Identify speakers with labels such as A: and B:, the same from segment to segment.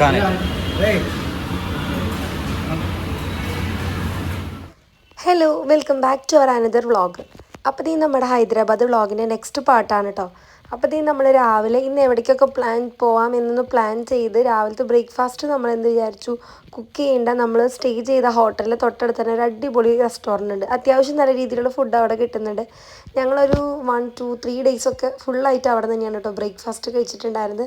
A: നിൽക്കാൻ
B: hello welcome back to our another vlog അപ്പോൾ ഈ നമ്മുടെ ഹൈദരാബാദ് വ്ളോഗിന്റെ നെക്സ്റ്റ് പാർട്ടാണ് കേട്ടോ അപ്പോൾ ഈ നമ്മൾ രാവിലെ ഇന്ന് എവിടേക്കൊക്കെ പ്ലാൻ പോവാം എന്നൊന്ന് പ്ലാൻ ചെയ്ത് രാവിലത്തെ ബ്രേക്ക്ഫാസ്റ്റ് നമ്മൾ എന്ത് വിചാരിച്ചു? കുക്ക് ചെയ്യേണ്ട നമ്മൾ സ്റ്റേ ചെയ്ത ഹോട്ടലിൽ തൊട്ടടുത്ത് തന്നെ ഒരു അടിപൊളി റെസ്റ്റോറന്റ് ഉണ്ട്. അത്യാവശ്യം നല്ല രീതിയിലുള്ള ഫുഡ് അവിടെ കിട്ടുന്നുണ്ട്. ഞങ്ങളൊരു വൺ ടു ത്രീ ഡേയ്സൊക്കെ ഫുള്ളായിട്ട് അവിടെ തന്നെയാണ് കേട്ടോ ബ്രേക്ക്ഫാസ്റ്റ് കഴിച്ചിട്ടുണ്ടായിരുന്നത്.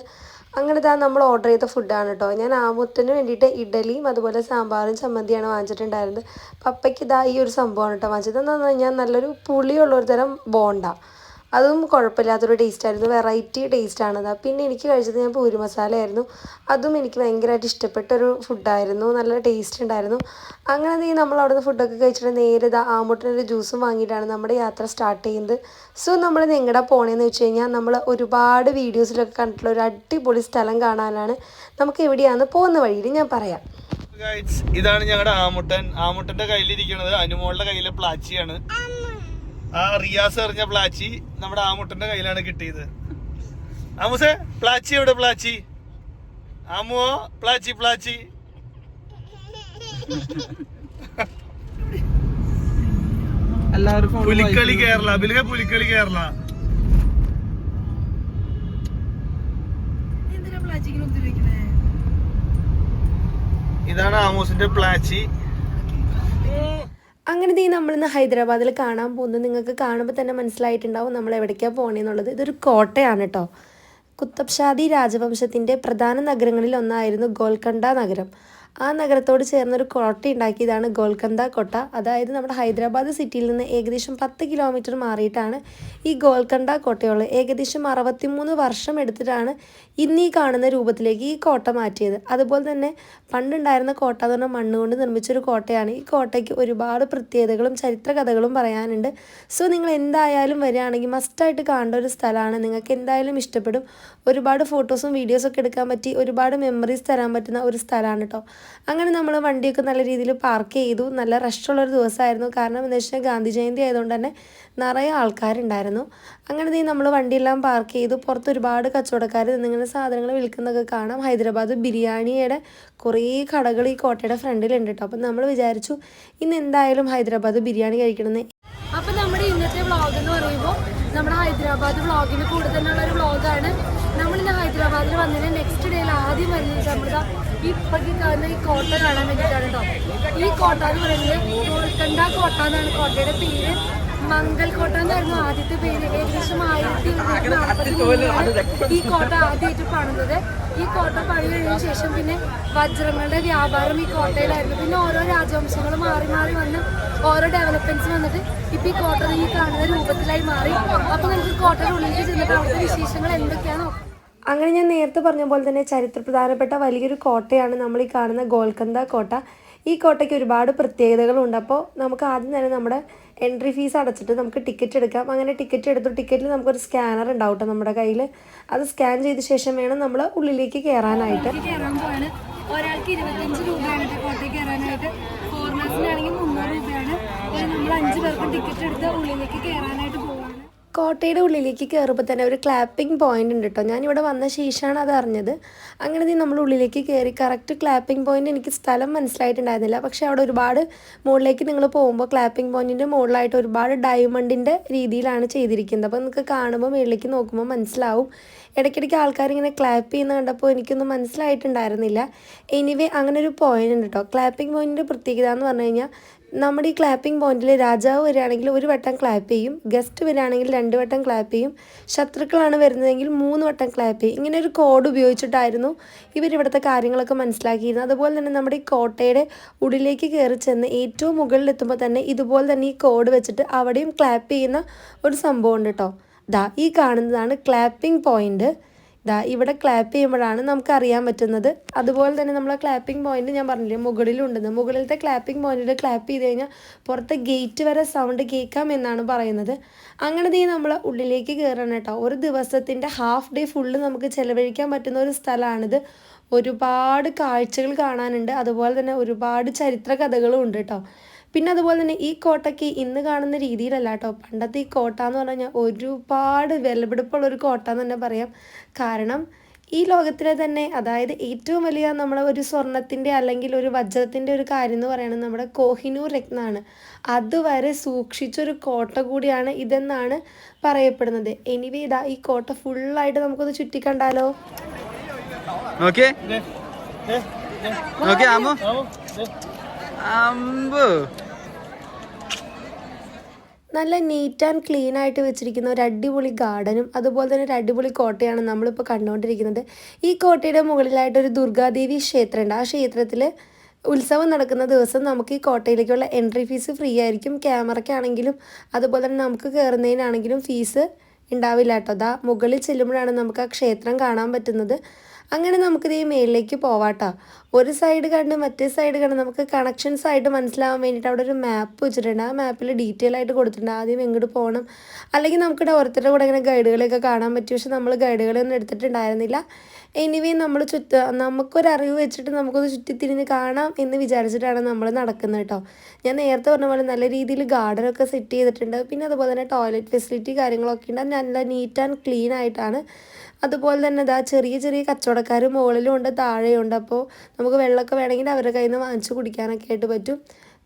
B: അങ്ങനെ ഇതാ നമ്മൾ ഓർഡർ ചെയ്ത ഫുഡാണ് കേട്ടോ ഞാൻ ആമുത്തിന് വേണ്ടിയിട്ട് ഇഡലിയും അതുപോലെ സാമ്പാറും ചമ്മന്തിയാണ് വാങ്ങിച്ചിട്ടുണ്ടായിരുന്നത്. പപ്പയ്ക്ക് ഇതാ ഈ ഒരു സംഭവമാണ് കേട്ടോ വാങ്ങിച്ചത്. എന്താണെന്ന് പറഞ്ഞു കഴിഞ്ഞാൽ നല്ലൊരു പുളിയുള്ള ഒരു തരം ബോണ്ട. അതും കുഴപ്പമില്ലാത്തൊരു ടേസ്റ്റായിരുന്നു വെറൈറ്റി ടേസ്റ്റ് ആണത്. പിന്നെ എനിക്ക് കഴിച്ചത് ഞാൻ പൂരി മസാല ആയിരുന്നു. അതും എനിക്ക് ഭയങ്കരമായിട്ട് ഇഷ്ടപ്പെട്ടൊരു ഫുഡായിരുന്നു നല്ല ടേസ്റ്റ് ഉണ്ടായിരുന്നു. അങ്ങനെ നീ നമ്മൾ അവിടുന്ന് ഫുഡൊക്കെ കഴിച്ചിട്ട് നേരെ ആമുട്ടിനൊരു ജ്യൂസും വാങ്ങിയിട്ടാണ് നമ്മുടെ യാത്ര സ്റ്റാർട്ട് ചെയ്യുന്നത്. സോ നമ്മൾ നിങ്ങളുടെ പോണേന്ന് വെച്ച് കഴിഞ്ഞാൽ നമ്മൾ ഒരുപാട് വീഡിയോസിലൊക്കെ കണ്ടിട്ടുള്ള ഒരു അടിപൊളി സ്ഥലം കാണാനാണ് നമുക്ക് എവിടെയാണെന്ന് പോകുന്ന വഴിയിൽ ഞാൻ പറയാം.
C: ഇതാണ് ഞങ്ങളുടെ ആമുട്ടൻ ആമുട്ടന്റെ കയ്യിലിരിക്കുന്നത് അനുമോളുടെ കയ്യിലെ പ്ലാച്ചിയാണ്. ആ റിയാസ് എറിഞ്ഞ പ്ലാച്ചി നമ്മുടെ ആമുട്ടന്റെ കയ്യിലാണ് കിട്ടിയത്. ആമുസേ പ്ലാച്ചി എവിടെ പ്ലാച്ചി? ആമുവോ പ്ലാച്ചി പ്ലാച്ചി?
A: എല്ലാവർക്കും
C: പുലിക്കളി കേരള ബിൽക പുലിക്കളി കേരള. ഇതാണ് ആമൂസിന്റെ പ്ലാച്ചി.
B: അങ്ങനെ ദേ നമ്മളിന്ന് ഹൈദരാബാദിൽ കാണാൻ പോകുന്നത് നിങ്ങൾക്ക് കാണുമ്പോൾ തന്നെ മനസ്സിലായിട്ടുണ്ടാവും നമ്മൾ എവിടേക്കാണ് പോകണേന്നുള്ളത് ഇതൊരു കോട്ടയാണ് കേട്ടോ കുത്തബ്ഷാദി രാജവംശത്തിന്റെ പ്രധാന നഗരങ്ങളിൽ ഒന്നായിരുന്നു ഗോൽക്കണ്ട നഗരം. ആ നഗരത്തോട് ചേർന്നൊരു കോട്ട ഉണ്ടാക്കിയതാണ് ഗോൽക്കന്ത കോട്ട. അതായത് നമ്മുടെ ഹൈദരാബാദ് സിറ്റിയിൽ നിന്ന് ഏകദേശം പത്ത് കിലോമീറ്റർ മാറിയിട്ടാണ് ഈ ഗോൽക്കണ്ട കോട്ടയുള്ളത് ഏകദേശം അറുപത്തിമൂന്ന് വർഷം എടുത്തിട്ടാണ് ഇന്ന് ഈ കാണുന്ന രൂപത്തിലേക്ക് ഈ കോട്ട മാറ്റിയത്. അതുപോലെ തന്നെ പണ്ടുണ്ടായിരുന്ന കോട്ട എന്ന് പറഞ്ഞാൽ മണ്ണ് കൊണ്ട് നിർമ്മിച്ചൊരു കോട്ടയാണ്. ഈ കോട്ടയ്ക്ക് ഒരുപാട് പ്രത്യേകതകളും ചരിത്രകഥകളും പറയാനുണ്ട്. സോ നിങ്ങൾ എന്തായാലും വരികയാണെങ്കിൽ മസ്റ്റായിട്ട് കാണേണ്ട ഒരു സ്ഥലമാണ്. നിങ്ങൾക്ക് എന്തായാലും ഇഷ്ടപ്പെടും. ഒരുപാട് ഫോട്ടോസും വീഡിയോസൊക്കെ എടുക്കാൻ പറ്റി. ഒരുപാട് മെമ്മറീസ് തരാൻ പറ്റുന്ന ഒരു സ്ഥലമാണ് കേട്ടോ അങ്ങനെ നമ്മൾ വണ്ടിയൊക്കെ നല്ല രീതിയിൽ പാർക്ക് ചെയ്തു. നല്ല റഷുള്ളൊരു ദിവസമായിരുന്നു. കാരണം എന്താ വെച്ചാൽ ഗാന്ധി ജയന്തി ആയതുകൊണ്ട് തന്നെ നിറയെ ആൾക്കാരുണ്ടായിരുന്നു. അങ്ങനെ നമ്മൾ വണ്ടിയെല്ലാം പാർക്ക് ചെയ്തു. പുറത്ത് ഒരുപാട് കച്ചവടക്കാർ നിന്നിങ്ങനെ സാധനങ്ങൾ വിൽക്കുന്നതൊക്കെ കാണാം. ഹൈദരാബാദ് ബിരിയാണിയുടെ കുറേ കടകൾ ഈ കോട്ടയുടെ ഫ്രണ്ടിലുണ്ട് കേട്ടോ അപ്പം നമ്മൾ വിചാരിച്ചു ഇന്ന് എന്തായാലും ഹൈദരാബാദ് ബിരിയാണി കഴിക്കണമെന്ന്
D: അപ്പം നമ്മുടെ ഇന്നത്തെ വ്ളോഗ് എന്ന് പറയുമ്പോൾ നമ്മുടെ ഹൈദരാബാദ് വ്ളോഗിന് കൂടുതലുള്ള ഒരു വ്ളോഗാണ് ഹൈദരാബാദിൽ വന്നതിന് നെക്സ്റ്റ് ഡേയിൽ ആദ്യം വരുന്നത് നമ്മുടെ ഈ ഇപ്പൊക്കെ കാണുന്ന ഈ കോട്ട കാണാൻ വേണ്ടിയിട്ടാണ് കേട്ടോ ഈ കോട്ട എന്ന് പറയുന്നത് ഗോൾക്കണ്ട കോട്ട എന്നാണ്. കോട്ടയുടെ പേര് മംഗൽ കോട്ട എന്നായിരുന്നു ആദ്യത്തെ പേര്. ഏകദേശം ആയിരത്തി ഈ കോട്ട ആദ്യമായിട്ട് പണിതത്. ഈ കോട്ട പണി കഴിഞ്ഞ ശേഷം പിന്നെ വജ്രങ്ങളുടെ വ്യാപാരം ഈ കോട്ടയിലായിരുന്നു. പിന്നെ ഓരോ രാജവംശങ്ങൾ മാറി മാറി വന്ന് ഓരോ ഡെവലപ്മെന്റ്സ് വന്നിട്ട് ഇപ്പൊ ഈ കോട്ട ഈ കാണുന്ന രൂപത്തിലായി മാറി. അപ്പൊ നമുക്ക് കോട്ടയുടെ ഉള്ളിലേക്ക് ചെന്നിട്ട് അവിടുത്തെ വിശേഷങ്ങൾ എന്തൊക്കെയാണോ?
B: അങ്ങനെ ഞാൻ നേരത്തെ പറഞ്ഞ പോലെ തന്നെ ചരിത്ര പ്രധാനപ്പെട്ട വലിയൊരു കോട്ടയാണ് നമ്മൾ ഈ കാണുന്ന ഗോൽക്കന്ത കോട്ട. ഈ കോട്ടയ്ക്ക് ഒരുപാട് പ്രത്യേകതകളുണ്ട്. അപ്പോൾ നമുക്ക് ആദ്യം തന്നെ നമ്മുടെ എൻട്രി ഫീസ് അടച്ചിട്ട് നമുക്ക് ടിക്കറ്റ് എടുക്കാം. അങ്ങനെ ടിക്കറ്റ് എടുത്തു. ടിക്കറ്റിൽ നമുക്കൊരു സ്കാനർ ഉണ്ടാവും കേട്ടോ നമ്മുടെ കയ്യിൽ അത് സ്കാൻ ചെയ്ത ശേഷം വേണം നമ്മൾ ഉള്ളിലേക്ക് കയറാനായിട്ട്
D: ഒരാൾക്ക് ഇരുപത്തഞ്ച് രൂപയാണ് കേട്ടോ കോട്ടയ്ക്ക് കയറാനായിട്ട് ഫോറിനേഴ്സിനാണെങ്കിൽ മുന്നൂറ് രൂപയാണ്. നമ്മൾ അഞ്ച് പേർക്ക് ടിക്കറ്റ് എടുത്ത് ഉള്ളിലേക്ക് കയറാനായിട്ട്
B: കോട്ടയുടെ ഉള്ളിലേക്ക് കയറുമ്പോൾ തന്നെ ഒരു ക്ലാപ്പിംഗ് പോയിന്റ് ഉണ്ട് കേട്ടോ ഞാനിവിടെ വന്ന ശേഷമാണ് അത് അറിഞ്ഞത്. അങ്ങനെ നീ നമ്മൾ ഉള്ളിലേക്ക് കയറി കറക്റ്റ് ക്ലാപ്പിംഗ് പോയിന്റ് എനിക്ക് സ്ഥലം മനസ്സിലായിട്ടുണ്ടായിരുന്നില്ല. പക്ഷേ അവിടെ ഒരുപാട് മുകളിലേക്ക് നിങ്ങൾ പോകുമ്പോൾ ക്ലാപ്പിംഗ് പോയിന്റിന്റെ മുകളിലായിട്ട് ഒരുപാട് ഡയമണ്ടിന്റെ രീതിയിലാണ് ചെയ്തിരിക്കുന്നത്. അപ്പോൾ നിങ്ങൾക്ക് കാണുമ്പോൾ മുകളിലേക്ക് നോക്കുമ്പോൾ മനസ്സിലാവും. ഇടയ്ക്കിടയ്ക്ക് ആൾക്കാർ ഇങ്ങനെ ക്ലാപ്പ് ചെയ്യുന്ന കണ്ടപ്പോൾ എനിക്കൊന്നും മനസ്സിലായിട്ടുണ്ടായിരുന്നില്ല. എനിവേ അങ്ങനെ ഒരു പോയിന്റ് ഉണ്ട് കേട്ടോ ക്ലാപ്പിംഗ് പോയിന്റിന്റെ പ്രത്യേകത എന്ന് പറഞ്ഞു കഴിഞ്ഞാൽ നമ്മുടെ ഈ ക്ലാപ്പിംഗ് പോയിന്റിൽ രാജാവ് വരികയാണെങ്കിൽ ഒരു വട്ടം ക്ലാപ്പ് ചെയ്യും ഗസ്റ്റ് വരികയാണെങ്കിൽ രണ്ട് വട്ടം ക്ലാപ്പ് ചെയ്യും ശത്രുക്കളാണ് വരുന്നതെങ്കിൽ മൂന്ന് വട്ടം ക്ലാപ്പ് ചെയ്യും. ഇങ്ങനെ ഒരു കോഡ് ഉപയോഗിച്ചിട്ടായിരുന്നു ഇവരിവിടുത്തെ കാര്യങ്ങളൊക്കെ മനസ്സിലാക്കിയിരുന്നത്. അതുപോലെ തന്നെ നമ്മുടെ ഈ കോട്ടയുടെ ഉള്ളിലേക്ക് കയറി ചെന്ന് ഏറ്റവും മുകളിലെത്തുമ്പോൾ തന്നെ ഇതുപോലെ തന്നെ ഈ കോഡ് വെച്ചിട്ട് അവിടെയും ക്ലാപ്പ് ചെയ്യുന്ന ഒരു സംഭവം ഉണ്ട് കേട്ടോ. ദാ ഈ കാണുന്നതാണ് ക്ലാപ്പിംഗ് പോയിന്റ് ദാ ഇവിടെ ക്ലാപ്പ് ചെയ്യുമ്പോഴാണ് നമുക്ക് അറിയാൻ പറ്റുന്നത്. അതുപോലെ തന്നെ നമ്മൾ ക്ലാപ്പിംഗ് പോയിന്റ് ഞാൻ പറഞ്ഞില്ലേ മുകളിലുണ്ടെന്ന് മുകളിലത്തെ ക്ലാപ്പിംഗ് പോയിന്റിൽ ക്ലാപ്പ് ചെയ്ത് കഴിഞ്ഞാൽ പുറത്തെ ഗേറ്റ് വരെ സൗണ്ട് കേൾക്കാം എന്നാണ് പറയുന്നത്. അങ്ങനെ നീ നമ്മൾ ഉള്ളിലേക്ക് കയറണം കേട്ടോ. ഒരു ദിവസത്തിന്റെ ഹാഫ് ഡേ ഫുള്ള് നമുക്ക് ചിലവഴിക്കാൻ പറ്റുന്ന ഒരു സ്ഥലമാണിത്. ഒരുപാട് കാഴ്ചകൾ കാണാനുണ്ട്. അതുപോലെ തന്നെ ഒരുപാട് ചരിത്ര കഥകളും ഉണ്ട് കേട്ടോ. പിന്നെ അതുപോലെ തന്നെ ഈ കോട്ടയ്ക്ക് ഇന്ന് കാണുന്ന രീതിയിലല്ല കേട്ടോ. പണ്ടത്തെ ഈ കോട്ട എന്ന് പറഞ്ഞു കഴിഞ്ഞാൽ ഒരുപാട് വിലപിടിപ്പുള്ള ഒരു കോട്ട എന്ന് തന്നെ പറയാം. കാരണം ഈ ലോകത്തിലെ തന്നെ അതായത് ഏറ്റവും വലിയ നമ്മളെ ഒരു സ്വർണത്തിന്റെ അല്ലെങ്കിൽ ഒരു വജ്രത്തിന്റെ ഒരു കാര്യം എന്ന് പറയുന്നത് നമ്മുടെ കോഹിനൂർ രത്നമാണ് അതുവരെ സൂക്ഷിച്ചൊരു കോട്ട കൂടിയാണ് ഇതെന്നാണ് പറയപ്പെടുന്നത്. എനിവേ ഇതാ ഈ കോട്ട ഫുള്ളായിട്ട് നമുക്കൊന്ന് ചുറ്റിക്കണ്ടാലോ.
A: അമ്പ്.
B: നല്ല നീറ്റ് ആൻഡ് ക്ലീൻ ആയിട്ട് വെച്ചിരിക്കുന്ന ഒരു അടിപൊളി ഗാർഡനും അതുപോലെ തന്നെ ഒരു അടിപൊളി കോട്ടയാണ് നമ്മളിപ്പോൾ കണ്ടുകൊണ്ടിരിക്കുന്നത്. ഈ കോട്ടയുടെ മുകളിലായിട്ട് ഒരു ദുർഗാദേവി ക്ഷേത്രമുണ്ട്. ആ ക്ഷേത്രത്തിൽ ഉത്സവം നടക്കുന്ന ദിവസം നമുക്ക് ഈ കോട്ടയിലേക്കുള്ള എൻട്രി ഫീസ് ഫ്രീ ആയിരിക്കും. ക്യാമറയ്ക്കാണെങ്കിലും അതുപോലെ തന്നെ നമുക്ക് കയറുന്നതിനാണെങ്കിലും ഫീസ് ഉണ്ടാവില്ല കേട്ടോ. അതാ മുകളിൽ ചെല്ലുമ്പോഴാണ് നമുക്ക് ആ ക്ഷേത്രം കാണാൻ പറ്റുന്നത്. അങ്ങനെ നമുക്കിത് ഈ മേളിലേക്ക് പോവാട്ടോ. ഒരു സൈഡ് കണ്ട് മറ്റേ സൈഡ് കണ്ട് നമുക്ക് കണക്ഷൻസ് ആയിട്ട് മനസ്സിലാവാൻ വേണ്ടിയിട്ട് അവിടെ ഒരു മാപ്പ് വെച്ചിട്ടുണ്ട്. ആ മാപ്പിൽ ഡീറ്റെയിൽ ആയിട്ട് കൊടുത്തിട്ടുണ്ട്. ആദ്യം എങ്ങോട്ട് പോകണം അല്ലെങ്കിൽ നമുക്ക് ഓരോരുത്തരുടെ കൂടെ ഇങ്ങനെ ഗൈഡുകളെയൊക്കെ കാണാൻ പറ്റും. പക്ഷെ നമ്മൾ ഗൈഡുകളെ ഒന്നും എടുത്തിട്ടുണ്ടായിരുന്നില്ല. എനിവേ നമ്മൾ ചുറ്റ നമുക്കൊരറിവ് വെച്ചിട്ട് നമുക്കൊന്ന് ചുറ്റിത്തിരിഞ്ഞ് കാണാം എന്ന് വിചാരിച്ചിട്ടാണ് നമ്മൾ നടക്കുന്നത് കേട്ടോ. ഞാൻ നേരത്തെ പറഞ്ഞ പോലെ നല്ല രീതിയിൽ ഗാർഡനൊക്കെ സെറ്റ് ചെയ്തിട്ടുണ്ട്. പിന്നെ അതുപോലെ തന്നെ ടോയ്ലറ്റ് ഫെസിലിറ്റി കാര്യങ്ങളൊക്കെ ഉണ്ട്. നല്ല നീറ്റ് ആൻഡ് ക്ലീൻ ആയിട്ടാണ് അതുപോലെ തന്നെ ഇതാ ചെറിയ ചെറിയ കച്ചവടക്കാർ മുകളിലും ഉണ്ട് താഴെയുണ്ട്. അപ്പോൾ നമുക്ക് വെള്ളമൊക്കെ വേണമെങ്കിൽ അവരുടെ കയ്യിൽ നിന്ന് വാങ്ങിച്ച് കുടിക്കാനൊക്കെ ആയിട്ട് പറ്റും.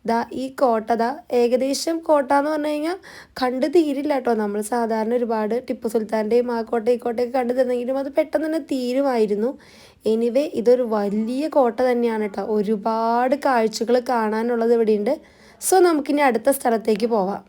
B: ദാ ഈ കോട്ട ദാ ഏകദേശം കോട്ട എന്ന് പറഞ്ഞു കഴിഞ്ഞാൽ കണ്ട് തീരില്ല കേട്ടോ. നമ്മൾ സാധാരണ ഒരുപാട് ടിപ്പു സുൽത്താന്റെയും ആ കോട്ട ഈ കോട്ടയൊക്കെ കണ്ടു തന്നെങ്കിലും അത് പെട്ടെന്ന് തന്നെ തീരുമായിരുന്നു. എനിവേ ഇതൊരു വലിയ കോട്ട തന്നെയാണ് കേട്ടോ. ഒരുപാട് കാഴ്ചകൾ കാണാനുള്ളത് ഇവിടെയുണ്ട്. സോ നമുക്കിനി അടുത്ത സ്ഥലത്തേക്ക് പോവാം.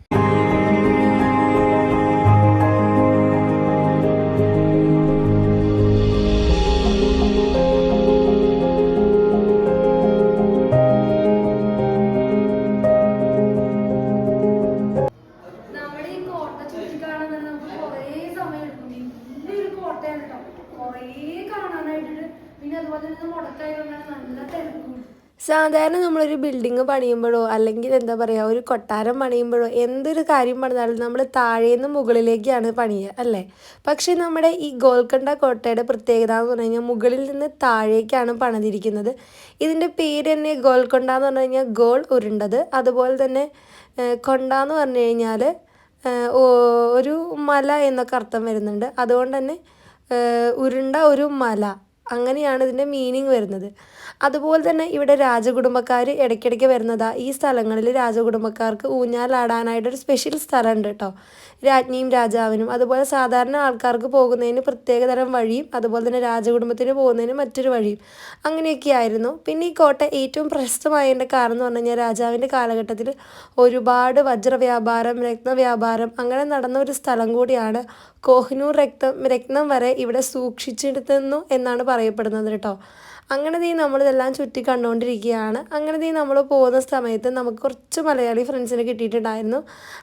D: കേട്ടോ പിന്നെ അതുപോലെ തന്നെ മുടക്കായതുകൊണ്ടാണ് നല്ല തിരക്കും.
B: സാധാരണ നമ്മളൊരു ബിൽഡിങ് പണിയുമ്പോഴോ അല്ലെങ്കിൽ എന്താ പറയുക ഒരു കൊട്ടാരം പണിയുമ്പോഴോ എന്തൊരു കാര്യം പണിതാലും നമ്മൾ താഴേന്ന് മുകളിലേക്കാണ് പണിയുക അല്ലേ? പക്ഷേ നമ്മുടെ ഈ ഗോൽക്കണ്ട കോട്ടയുടെ പ്രത്യേകത എന്ന് പറഞ്ഞു കഴിഞ്ഞാൽ മുകളിൽ നിന്ന് താഴേക്കാണ് പണിതിരിക്കുന്നത്. ഇതിന്റെ പേര് തന്നെ ഗോൽക്കൊണ്ട എന്ന് പറഞ്ഞു കഴിഞ്ഞാൽ ഗോൾ ഉരുണ്ടത്. അതുപോലെ തന്നെ കൊണ്ട എന്ന് പറഞ്ഞു കഴിഞ്ഞാൽ ഒരു മല എന്നൊക്കെ അർത്ഥം വരുന്നുണ്ട്. അതുകൊണ്ട് തന്നെ ഉരുണ്ട ഒരു മല. അങ്ങനെയാണ് ഇതിന്റെ മീനിങ് വരുന്നത്. അതുപോലെ തന്നെ ഇവിടെ രാജകുടുംബക്കാർ ഇടയ്ക്കിടയ്ക്ക് വരുന്നതാ ഈ സ്ഥലങ്ങളിൽ രാജകുടുംബക്കാർക്ക് ഊഞ്ഞാലാടാനായിട്ടൊരു സ്പെഷ്യൽ സ്ഥലമുണ്ട് കേട്ടോ രാജ്ഞിയും രാജാവിനും അതുപോലെ സാധാരണ ആൾക്കാർക്ക് പോകുന്നതിന് പ്രത്യേകതരം വഴിയും അതുപോലെ തന്നെ രാജകുടുംബത്തിന് പോകുന്നതിന് മറ്റൊരു വഴിയും. അങ്ങനെയൊക്കെ ആയിരുന്നു പിന്നെ ഈ കോട്ട ഏറ്റവും പ്രശസ്തമായതിന്റെ കാരണം എന്ന് പറഞ്ഞു കഴിഞ്ഞാൽ രാജാവിന്റെ കാലഘട്ടത്തിൽ ഒരുപാട് വജ്ര രക്തവ്യാപാരം അങ്ങനെ നടന്ന ഒരു സ്ഥലം കൂടിയാണ് കോഹിനൂർ രക്തം രക്തം വരെ ഇവിടെ സൂക്ഷിച്ചെടുത്തുന്നു എന്നാണ് പറയപ്പെടുന്നത് കേട്ടോ. അങ്ങനെ നീ നമ്മളിതെല്ലാം ചുറ്റി കണ്ടുകൊണ്ടിരിക്കുകയാണ് അങ്ങനെ നീ നമ്മൾ പോകുന്ന സമയത്ത് നമുക്ക് കുറച്ച് മലയാളി ഫ്രണ്ട്സിനെ കിട്ടിയിട്ടുണ്ടായിരുന്നു.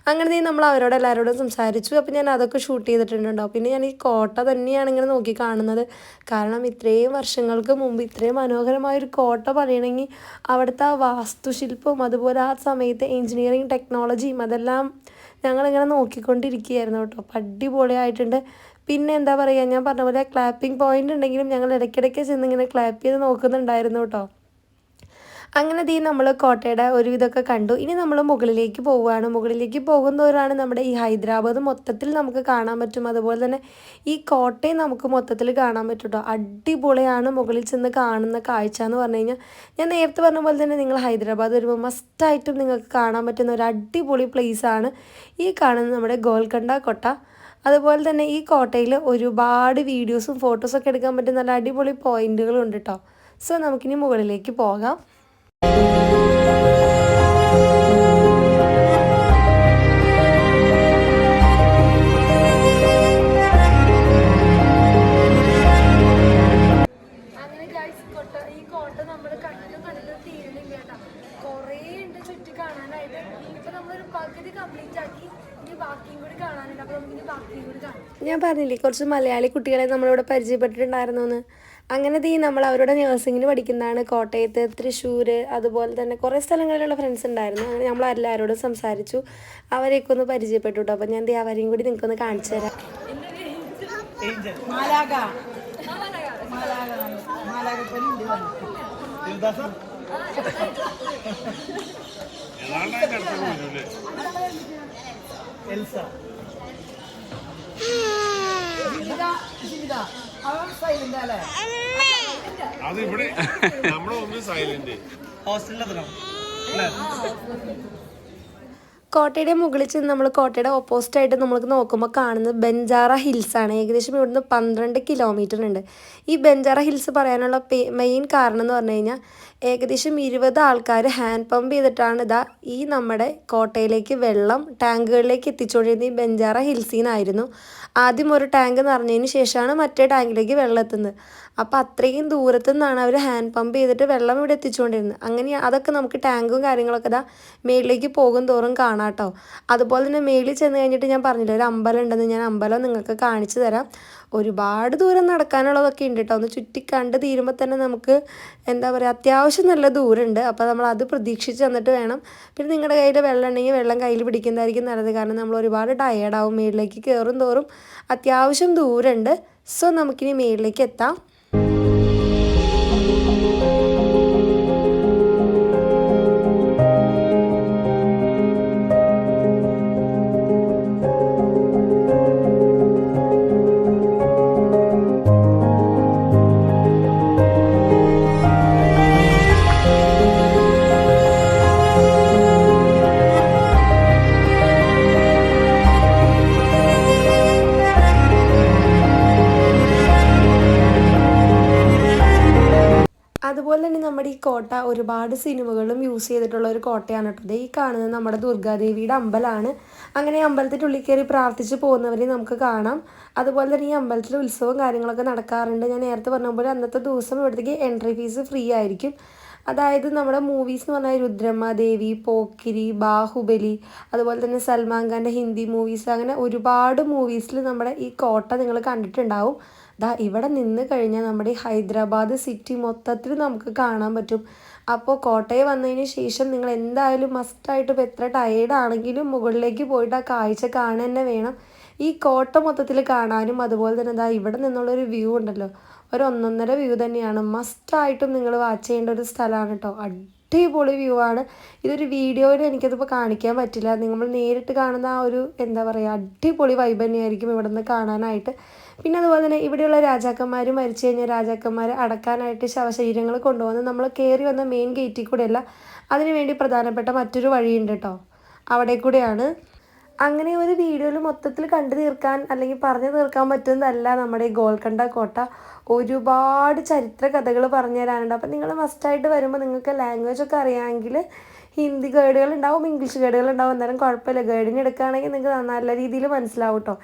B: അങ്ങനെ നീ നമ്മൾ അവരോട് എല്ലാവരോടും സംസാരിച്ചു. അപ്പോൾ ഞാൻ അതൊക്കെ ഷൂട്ട് ചെയ്തിട്ടുണ്ടോ പിന്നെ ഞാൻ ഈ കോട്ട തന്നെയാണ് ഇങ്ങനെ നോക്കി കാണുന്നത്. കാരണം ഇത്രയും വർഷങ്ങൾക്ക് മുമ്പ് ഇത്രയും മനോഹരമായ ഒരു കോട്ട പണിയണമെങ്കിൽ അവിടുത്തെ ആ വാസ്തുശില്പവും അതുപോലെ ആ സമയത്തെ എഞ്ചിനീയറിങ് ടെക്നോളജിയും അതെല്ലാം ഞങ്ങളിങ്ങനെ നോക്കിക്കൊണ്ടിരിക്കുകയായിരുന്നു കേട്ടോ. അപ്പം അടിപൊളിയായിട്ടുണ്ട്. പിന്നെ എന്താ പറയുക ഞാൻ പറഞ്ഞ പോലെ ക്ലാപ്പിംഗ് പോയിന്റ് ഉണ്ടെങ്കിലും ഞങ്ങൾ ഇടയ്ക്കിടയ്ക്ക് ചെന്ന് ഇങ്ങനെ ക്ലാപ്പ് ചെയ്ത് നോക്കുന്നുണ്ടായിരുന്നു കേട്ടോ. അങ്ങനെ ദീ നമ്മൾ കോട്ടയുടെ ഒരു ഇതൊക്കെ കണ്ടു. ഇനി നമ്മൾ മുകളിലേക്ക് പോവുകയാണ്. മുകളിലേക്ക് പോകുന്നവരാണ് നമ്മുടെ ഈ ഹൈദരാബാദ് മൊത്തത്തിൽ നമുക്ക് കാണാൻ പറ്റും. അതുപോലെ തന്നെ ഈ കോട്ടയും നമുക്ക് മൊത്തത്തിൽ കാണാൻ പറ്റും കേട്ടോ. അടിപൊളിയാണ് മുകളിൽ ചെന്ന് കാണുന്ന കാഴ്ച എന്ന് പറഞ്ഞു കഴിഞ്ഞാൽ ഞാൻ നേരത്തെ പറഞ്ഞ പോലെ തന്നെ നിങ്ങൾ ഹൈദരാബാദ് വരുമ്പോൾ മസ്റ്റായിട്ടും നിങ്ങൾക്ക് കാണാൻ പറ്റുന്ന ഒരു അടിപൊളി പ്ലേസാണ് ഈ കാണുന്ന നമ്മുടെ ഗോൽക്കണ്ട കോട്ട. അതുപോലെ തന്നെ ഈ കോട്ടയിൽ ഒരുപാട് വീഡിയോസും ഫോട്ടോസൊക്കെ എടുക്കാൻ പറ്റുന്ന നല്ല അടിപൊളി പോയിന്റുകളുണ്ട് കേട്ടോ സോ നമുക്കിനി മുകളിലേക്ക് പോകാം. ഞാൻ പറഞ്ഞില്ലേ കുറച്ച് മലയാളി കുട്ടികളെ നമ്മളിവിടെ പരിചയപ്പെട്ടിട്ടുണ്ടായിരുന്നു എന്ന് അങ്ങനെ തീ നമ്മൾ അവരുടെ നഴ്സിങ്ങിന് പഠിക്കുന്നതാണ് കോട്ടയത്ത് തൃശ്ശൂർ അതുപോലെ തന്നെ കുറേ സ്ഥലങ്ങളിലുള്ള ഫ്രണ്ട്സ് ഉണ്ടായിരുന്നു അങ്ങനെ നമ്മൾ എല്ലാവരോടും സംസാരിച്ചു അവരെയൊക്കെ ഒന്ന് പരിചയപ്പെട്ടു കേട്ടോ അപ്പം ഞാൻ ദേ അവരെയും കൂടി നിങ്ങൾക്കൊന്ന് കാണിച്ചു തരാം?
C: എൽസ
E: അത് ഇവിടെ നമ്മുടെ ഒന്ന് സൈലന്റ്
C: ഹോസ്റ്റലിലെത്തണം
B: കോട്ടയുടെ മുകളിൽ ചെന്ന് നമ്മൾ കോട്ടയുടെ ഓപ്പോസിറ്റ് ആയിട്ട് നമ്മൾക്ക് നോക്കുമ്പോൾ കാണുന്നത് ബെഞ്ചാറ ഹിൽസ് ആണ്. ഏകദേശം ഇവിടുന്ന് പന്ത്രണ്ട് കിലോമീറ്റർ ഉണ്ട്. ഈ ബെഞ്ചാറ ഹിൽസ് പറയാനുള്ള മെയിൻ കാരണം എന്ന് പറഞ്ഞു കഴിഞ്ഞാൽ ഏകദേശം ഇരുപത് ആൾക്കാർ ഹാൻഡ് പമ്പ് ചെയ്തിട്ടാണ് ഇതാ ഈ നമ്മുടെ കോട്ടയിലേക്ക് വെള്ളം ടാങ്കുകളിലേക്ക് എത്തിച്ചുകൊണ്ടിരുന്നത് ഈ ബെഞ്ചാറ ഹിൽസിൽ നിന്നായിരുന്നു ആദ്യം ഒരു ടാങ്ക് നിറഞ്ഞതിന് ശേഷമാണ് മറ്റേ ടാങ്കിലേക്ക് വെള്ളം എത്തുന്നത്. അപ്പോൾ അത്രയും ദൂരത്തു നിന്നാണ് അവർ ഹാൻഡ് പമ്പ് ചെയ്തിട്ട് വെള്ളം ഇവിടെ എത്തിച്ചുകൊണ്ടിരുന്നത് അങ്ങനെ അതൊക്കെ നമുക്ക് ടാങ്കും കാര്യങ്ങളൊക്കെ ഇതാ മേളിലേക്ക് പോകും തോറും കാണാം അതുപോലെ തന്നെ മേളിൽ ചെന്ന് കഴിഞ്ഞിട്ട് ഞാൻ പറഞ്ഞില്ല ഒരു അമ്പലം ഉണ്ടെന്ന്. ഞാൻ അമ്പലം നിങ്ങൾക്ക് കാണിച്ചു തരാം. ഒരുപാട് ദൂരം നടക്കാനുള്ളതൊക്കെ ഉണ്ട് കേട്ടോ ഒന്ന് ചുറ്റി കണ്ട് തീരുമ്പോൾ തന്നെ നമുക്ക് എന്താ പറയുക അത്യാവശ്യം നല്ല ദൂരമുണ്ട്. അപ്പോൾ നമ്മൾ അത് പ്രതീക്ഷിച്ച് വന്നിട്ട് വേണം. പിന്നെ നിങ്ങളുടെ കയ്യിൽ വെള്ളം ഉണ്ടെങ്കിൽ വെള്ളം കയ്യിൽ പിടിക്കുന്നതായിരിക്കും നല്ലത്. കാരണം നമ്മൾ ഒരുപാട് ടയേർഡാവും മേളിലേക്ക് കയറും തോറും അത്യാവശ്യം ദൂരമുണ്ട്. സോ നമുക്കിനി മേളിലേക്ക് എത്താം. അതുപോലെ തന്നെ നമ്മുടെ ഈ കോട്ട ഒരുപാട് സിനിമകളും യൂസ് ചെയ്തിട്ടുള്ള ഒരു കോട്ടയാണ് കേട്ടോ. ദേ ഈ കാണുന്നത് നമ്മുടെ ദുർഗാദേവിയുടെ അമ്പലമാണ്. അങ്ങനെ ഈ അമ്പലത്തിന്റെ ഉള്ളിൽ കയറി പ്രാർത്ഥിച്ച് പോകുന്നവരെ നമുക്ക് കാണാം. അതുപോലെ തന്നെ ഈ അമ്പലത്തിൽ ഉത്സവം കാര്യങ്ങളൊക്കെ നടക്കാറുണ്ട്. ഞാൻ നേരത്തെ പറഞ്ഞ പോലെ അന്നത്തെ ദിവസം ഇവിടത്തേക്ക് എൻട്രി ഫീസ് ഫ്രീ ആയിരിക്കും. അതായത് നമ്മുടെ മൂവീസ് എന്ന് പറഞ്ഞാൽ രുദ്രമ്മ ദേവി പോക്കിരി ബാഹുബലി അതുപോലെ തന്നെ സൽമാൻ ഖാന്റെ ഹിന്ദി മൂവീസ് അങ്ങനെ ഒരുപാട് മൂവീസിൽ നമ്മുടെ ഈ കോട്ട നിങ്ങൾ കണ്ടിട്ടുണ്ടാവും. ദാ ഇവിടെ നിന്ന് കഴിഞ്ഞാൽ നമ്മുടെ ഈ ഹൈദരാബാദ് സിറ്റി മൊത്തത്തിൽ നമുക്ക് കാണാൻ പറ്റും. അപ്പോൾ കോട്ടയം വന്നതിന് ശേഷം നിങ്ങൾ എന്തായാലും മസ്റ്റായിട്ട് ഇപ്പോൾ എത്ര ടയേർഡ് ആണെങ്കിലും മുകളിലേക്ക് പോയിട്ട് ആ കാഴ്ച കാണാൻ തന്നെ വേണം. ഈ കോട്ട മൊത്തത്തിൽ കാണാനും അതുപോലെ തന്നെ ദാ ഇവിടെ നിന്നുള്ളൊരു വ്യൂ ഉണ്ടല്ലോ. ഒരു ഒന്നൊന്നര വ്യൂ തന്നെയാണ് മസ്റ്റായിട്ടും നിങ്ങൾ വാച്ച് ചെയ്യേണ്ട ഒരു സ്ഥലമാണ് കേട്ടോ അടിപൊളി വ്യൂ ആണ്. ഇതൊരു വീഡിയോയിൽ എനിക്കതിപ്പോൾ കാണിക്കാൻ പറ്റില്ല. നിങ്ങൾ നേരിട്ട് കാണുന്ന ആ ഒരു എന്താ പറയുക അടിപൊളി വൈബ് തന്നെയായിരിക്കും ഇവിടെ നിന്ന് കാണാനായിട്ട്. പിന്നെ അതുപോലെ തന്നെ ഇവിടെയുള്ള രാജാക്കന്മാർ മരിച്ചു കഴിഞ്ഞാൽ രാജാക്കന്മാർ അടക്കാനായിട്ട് ശവശരീരങ്ങൾ കൊണ്ടുവന്ന് നമ്മൾ കയറി വന്ന മെയിൻ ഗേറ്റിൽ കൂടെയല്ല അതിനുവേണ്ടി പ്രധാനപ്പെട്ട മറ്റൊരു വഴിയുണ്ട് കേട്ടോ അവിടെ കൂടെയാണ് അങ്ങനെ ഒരു വീഡിയോയിൽ മൊത്തത്തിൽ കണ്ടു തീർക്കാൻ അല്ലെങ്കിൽ പറഞ്ഞു തീർക്കാൻ പറ്റുന്നതല്ല നമ്മുടെ ഈ ഗോൽക്കണ്ട കോട്ട. ഒരുപാട് ചരിത്ര കഥകൾ പറഞ്ഞു തരാനുണ്ട്. അപ്പം നിങ്ങൾ മസ്റ്റായിട്ട് വരുമ്പോൾ നിങ്ങൾക്ക് ലാംഗ്വേജ് ഒക്കെ അറിയാമെങ്കിൽ ഹിന്ദി ഗൈഡുകൾ ഉണ്ടാവും ഇംഗ്ലീഷ് ഗൈഡുകൾ ഉണ്ടാവും. എന്നാലും കുഴപ്പമില്ല. ഗൈഡിന് എടുക്കുകയാണെങ്കിൽ നിങ്ങൾക്ക് നല്ല രീതിയിൽ മനസ്സിലാവും കേട്ടോ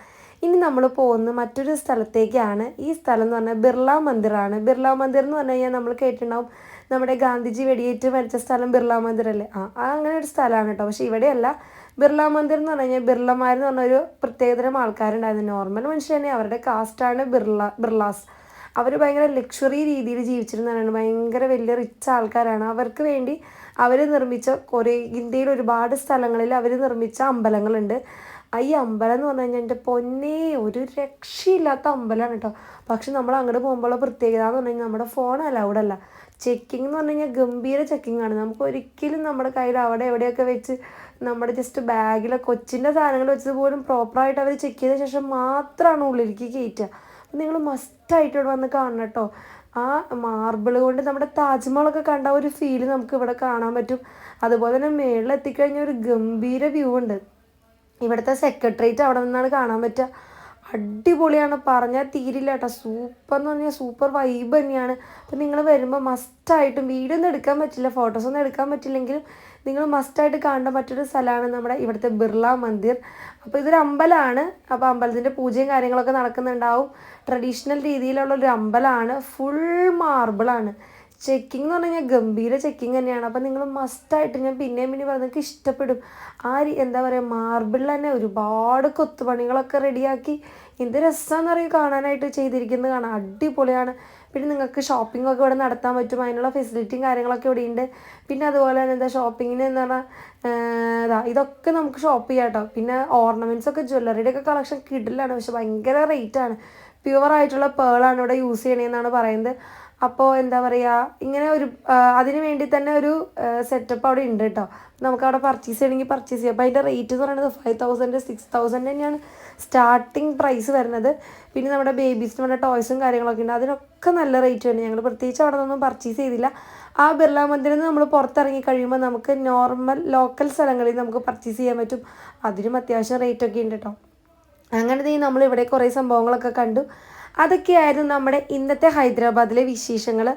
B: ഇനി നമ്മൾ പോകുന്ന മറ്റൊരു സ്ഥലത്തേക്കാണ്. ഈ സ്ഥലം എന്ന് പറഞ്ഞാൽ ബിർള മന്ദിറാണ്. ബിർള മന്ദിർ എന്ന് പറഞ്ഞു കഴിഞ്ഞാൽ നമ്മൾ കേട്ടിട്ടുണ്ടാവും. നമ്മുടെ ഗാന്ധിജി വെടിയേറ്റ് മരിച്ച സ്ഥലം ബിർള മന്ദിർ അല്ലേ? ആ ആ അങ്ങനെ ഒരു സ്ഥലമാണ് കേട്ടോ പക്ഷേ ഇവിടെയല്ല. ബിർള മന്ദിർ എന്ന് പറഞ്ഞു കഴിഞ്ഞാൽ ബിർളമാർ എന്ന് പറഞ്ഞൊരു പ്രത്യേകതരം ആൾക്കാരുണ്ടായിരുന്നു. നോർമൽ മനുഷ്യർ തന്നെ അവരുടെ കാസ്റ്റാണ് ബിർള ബിർളാസ്. അവർ ഭയങ്കര ലക്ഷറി രീതിയിൽ ജീവിച്ചിരുന്നവരാണ്. ഭയങ്കര വലിയ റിച്ച് ആൾക്കാരാണ്. അവർക്ക് വേണ്ടി അവർ നിർമ്മിച്ച കുറേ ഇന്ത്യയിൽ ഒരുപാട് സ്ഥലങ്ങളിൽ അവർ നിർമ്മിച്ച അമ്പലങ്ങളുണ്ട്. ഈ അമ്പലം എന്ന് പറഞ്ഞു കഴിഞ്ഞാൽ എന്റെ പൊന്നേ ഒരു രക്ഷയില്ലാത്ത അമ്പലമാണ് കേട്ടോ. പക്ഷെ നമ്മൾ അങ്ങോട്ട് പോകുമ്പോഴുള്ള പ്രത്യേകത എന്ന് പറഞ്ഞു കഴിഞ്ഞാൽ നമ്മുടെ ഫോൺ അലൗഡ് അല്ല. ചെക്കിംഗ് എന്ന് പറഞ്ഞു കഴിഞ്ഞാൽ ഗംഭീര ചെക്കിംഗ് ആണ്. നമുക്ക് ഒരിക്കലും നമ്മുടെ കയ്യിൽ അവിടെ എവിടെയൊക്കെ വെച്ച് നമ്മുടെ ജസ്റ്റ് ബാഗിലെ കൊച്ചിന്റെ സാധനങ്ങൾ വെച്ചത് പോലും പ്രോപ്പറായിട്ട് അവർ ചെക്ക് ചെയ്ത ശേഷം മാത്രമാണ് ഉള്ളിലേക്ക് കയറ്റുക അപ്പം നിങ്ങൾ മസ്റ്റായിട്ട് ഇവിടെ വന്ന് കാണണം കേട്ടോ ആ മാർബിൾ കൊണ്ട് നമ്മുടെ താജ്മഹലൊക്കെ കണ്ട ഒരു ഫീൽ നമുക്ക് ഇവിടെ കാണാൻ പറ്റും. അതുപോലെ തന്നെ മേളിൽ എത്തിക്കഴിഞ്ഞാൽ ഒരു ഗംഭീര വ്യൂ ഉണ്ട്. ഇവിടുത്തെ സെക്രട്ടേറിയറ്റ് അവിടെ നിന്നാണ് കാണാൻ പറ്റുക. അടിപൊളിയാണ്. പറഞ്ഞാൽ തീരില്ല കേട്ടോ സൂപ്പർ എന്ന് പറഞ്ഞാൽ സൂപ്പർ വൈബ് തന്നെയാണ്. അപ്പം നിങ്ങൾ വരുമ്പോൾ മസ്റ്റായിട്ടും വീഡിയോ ഒന്നും എടുക്കാൻ പറ്റില്ല. ഫോട്ടോസ് ഒന്നും എടുക്കാൻ പറ്റില്ലെങ്കിലും നിങ്ങൾ മസ്റ്റായിട്ട് കാണേണ്ട മറ്റൊരു സ്ഥലമാണ് നമ്മുടെ ഇവിടുത്തെ ബിർള മന്ദിർ. അപ്പോൾ ഇതൊരു അമ്പലമാണ് അപ്പോൾ അമ്പലത്തിന്റെ പൂജയും കാര്യങ്ങളൊക്കെ നടക്കുന്നുണ്ടാവും. ട്രഡീഷണൽ രീതിയിലുള്ള ഒരു അമ്പലമാണ് ഫുൾ മാർബിളാണ് ചെക്കിംഗ് എന്ന് പറഞ്ഞു കഴിഞ്ഞാൽ ഗംഭീര ചെക്കിംഗ് തന്നെയാണ്. അപ്പം നിങ്ങൾ മസ്റ്റായിട്ട് ഞാൻ പിന്നെയും പിന്നെ നിങ്ങൾക്ക് ഇഷ്ടപ്പെടും. ആ എന്താ പറയുക മാർബിളിൽ തന്നെ ഒരുപാട് കൊത്തുപണികളൊക്കെ റെഡിയാക്കി എന്ത് രസമാണെന്ന് പറയും കാണാനായിട്ട് ചെയ്തിരിക്കുന്നത് കാണാം അടിപൊളിയാണ്. പിന്നെ നിങ്ങൾക്ക് ഷോപ്പിംഗ് ഒക്കെ ഇവിടെ നടത്താൻ പറ്റും. അതിനുള്ള ഫെസിലിറ്റിയും കാര്യങ്ങളൊക്കെ ഇവിടെ ഉണ്ട് പിന്നെ അതുപോലെ തന്നെ എന്താ ഷോപ്പിങ്ങിന് എന്ന് പറഞ്ഞാൽ ഇതാ ഇതൊക്കെ നമുക്ക് ഷോപ്പ് ചെയ്യാം കേട്ടോ. പിന്നെ ഓർണമെന്റ്സ് ഒക്കെ ജ്വല്ലറിയുടെ ഒക്കെ കളക്ഷൻ കിടിലാണ്. പക്ഷെ ഭയങ്കര റേറ്റാണ് പ്യുവർ ആയിട്ടുള്ള പേളാണ് ഇവിടെ യൂസ് ചെയ്യണേന്നാണ് പറയുന്നത്. അപ്പോൾ എന്താ പറയുക ഇങ്ങനെ ഒരു അതിന് വേണ്ടി തന്നെ ഒരു സെറ്റപ്പ് അവിടെ ഉണ്ട് കേട്ടോ നമുക്ക് അവിടെ പർച്ചേസ് ചെയ്യണമെങ്കിൽ പർച്ചേസ് ചെയ്യാം. അപ്പോൾ അതിന്റെ റേറ്റ് എന്ന് പറയുന്നത് ഫൈവ് തൗസൻഡ് സിക്സ് തൗസൻഡ് തന്നെയാണ് സ്റ്റാർട്ടിങ് പ്രൈസ് വരുന്നത്. പിന്നെ നമ്മുടെ ബേബീസിന് വേണ്ട ടോയ്സും കാര്യങ്ങളൊക്കെ ഉണ്ട്. അതിനൊക്കെ നല്ല റേറ്റ് തന്നെ. ഞങ്ങൾ പ്രത്യേകിച്ച് അവിടെ നിന്നൊന്നും പർച്ചേസ് ചെയ്തില്ല. ആ ബിർള മന്ദിരിൽ നിന്ന് നമ്മൾ പുറത്തിറങ്ങി കഴിയുമ്പോൾ നമുക്ക് നോർമൽ ലോക്കൽ സ്ഥലങ്ങളിൽ നമുക്ക് പർച്ചേസ് ചെയ്യാൻ പറ്റും. അതിനും അത്യാവശ്യം റേറ്റൊക്കെ ഉണ്ട് കേട്ടോ അങ്ങനെ നമ്മൾ ഇവിടെ കുറേ സംഭവങ്ങളൊക്കെ കണ്ടു. അതൊക്കെയായിരുന്നു നമ്മുടെ ഇന്നത്തെ ഹൈദരാബാദിലെ വിശേഷങ്ങൾ.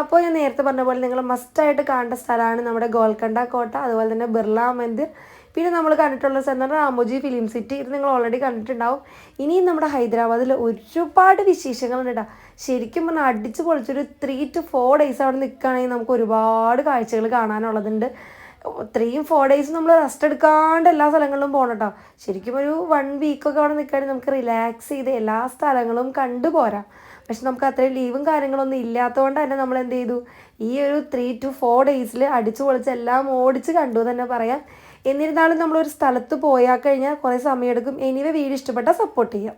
B: അപ്പോൾ ഞാൻ നേരത്തെ പറഞ്ഞ പോലെ നിങ്ങൾ മസ്റ്റായിട്ട് കാണേണ്ട സ്ഥലമാണ് നമ്മുടെ ഗോൽക്കണ്ട കോട്ട അതുപോലെ തന്നെ ബിർള മന്ദിർ. പിന്നെ നമ്മൾ കണ്ടിട്ടുള്ള സ്ഥലം പറഞ്ഞാൽ രാമോജി ഫിലിം സിറ്റി. ഇത് നിങ്ങൾ ഓൾറെഡി കണ്ടിട്ടുണ്ടാവും. ഇനിയും നമ്മുടെ ഹൈദരാബാദിൽ ഒരുപാട് വിശേഷങ്ങളുണ്ട് കേട്ടോ ശരിക്കും പറഞ്ഞാൽ അടിച്ച് പൊളിച്ചൊരു ത്രീ ടു ഫോർ ഡേയ്സ് അവിടെ നിൽക്കുകയാണെങ്കിൽ നമുക്ക് ഒരുപാട് കാഴ്ചകൾ കാണാനുള്ളതുണ്ട്. ത്രീയും ഫോർ ഡേയ്സ് നമ്മൾ റെസ്റ്റ് എടുക്കാണ്ട് എല്ലാ സ്ഥലങ്ങളിലും പോകണം കേട്ടോ ശരിക്കും ഒരു വൺ വീക്കൊക്കെ അവിടെ നിൽക്കുകയാണെങ്കിൽ നമുക്ക് റിലാക്സ് ചെയ്ത് എല്ലാ സ്ഥലങ്ങളും കണ്ടു പോരാം. പക്ഷെ നമുക്ക് അത്രയും ലീവും കാര്യങ്ങളൊന്നും ഇല്ലാത്തതുകൊണ്ട് തന്നെ നമ്മൾ എന്ത് ചെയ്തു? ഈ ഒരു ത്രീ ടു ഫോർ ഡേയ്സിൽ അടിച്ചു പൊളിച്ച് എല്ലാം ഓടിച്ച് കണ്ടു തന്നെ പറയാം. എന്നിരുന്നാലും നമ്മളൊരു സ്ഥലത്ത് പോയാൽ കഴിഞ്ഞാൽ കുറേ സമയമെടുക്കും എനിവേ വീട് ഇഷ്ടപ്പെട്ടാൽ സപ്പോർട്ട് ചെയ്യാം.